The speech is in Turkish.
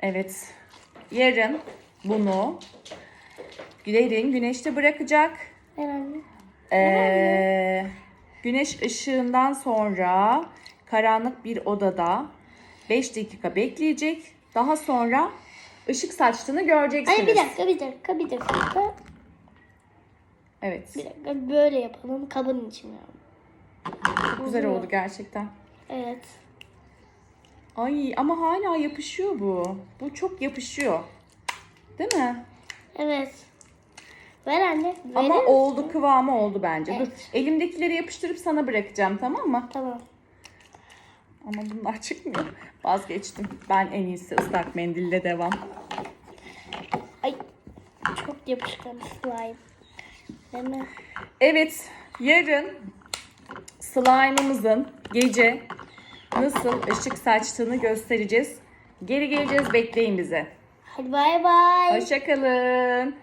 Evet. Yarın bunu Gülerin güneşte bırakacak. Herhalde. Ee, güneş ışığından sonra karanlık bir odada 5 dakika bekleyecek. Daha sonra ışık saçtığını göreceksiniz. Ay bir dakika bir dakika bir dakika. Evet. Bir dakika böyle yapalım kabın içine. Çok güzel oldu gerçekten. Evet. Ay ama hala yapışıyor bu. Bu çok yapışıyor. Değil mi? Evet. Ver anne. Ama verir oldu misin? kıvamı oldu bence. Dur. Evet. Elimdekileri yapıştırıp sana bırakacağım tamam mı? Tamam. Ama bunlar çıkmıyor. Vazgeçtim. Ben en iyisi ıslak mendille devam. Ay çok yapışkan slime. Değil mi? Evet, yarın slime'ımızın gece nasıl ışık saçtığını göstereceğiz. Geri geleceğiz, bekleyin bizi. Hadi bay bay. Hoşçakalın.